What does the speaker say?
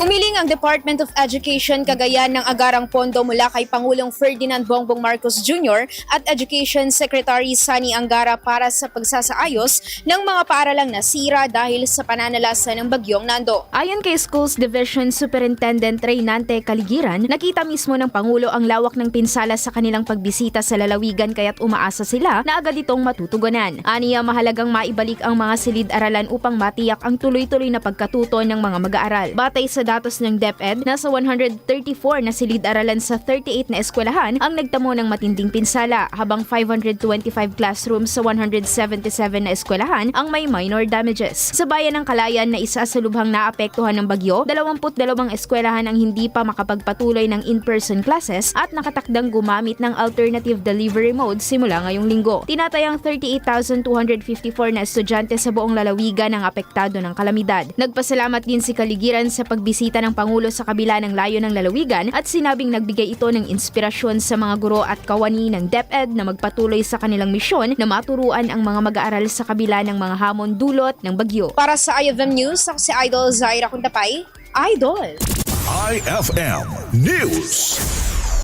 Umiling ang Department of Education Cagayan ng agarang pondo mula kay Pangulong Ferdinand Bongbong Marcos Jr. at Education Secretary Sani Angara para sa pagsasaayos ng mga paaralang nasira dahil sa pananalasa ng bagyong Nando. Ayon kay Schools Division Superintendent Reynante Kaligiran, nakita mismo ng Pangulo ang lawak ng pinsala sa kanilang pagbisita sa lalawigan kaya't umaasa sila na agad itong matutugunan. Aniya mahalagang maibalik ang mga silid-aralan upang matiyak ang tuloy-tuloy na pagkatuto ng mga mag-aaral. Batay sa datos ng DepEd, nasa 134 na silid-aralan sa 38 na eskwelahan ang nagtamo ng matinding pinsala habang 525 classrooms sa 177 na eskwelahan ang may minor damages. Sa bayan ng Kalayan na isa sa lubhang naapektuhan ng bagyo, 22 eskwelahan ang hindi pa makapagpatuloy ng in-person classes at nakatakdang gumamit ng alternative delivery mode simula ngayong linggo. Tinatayang 38,254 na estudyante sa buong lalawigan ang apektado ng kalamidad. Nagpasalamat din si Kaligiran sa pagbisita ng Pangulo sa kabila ng layo ng lalawigan at sinabing nagbigay ito ng inspirasyon sa mga guro at kawani ng DepEd na magpatuloy sa kanilang misyon na maturuan ang mga mag-aaral sa kabila ng mga hamon dulot ng bagyo. Para sa IFM News, ako si Idol Zaira Kuntapay. Idol! IFM News.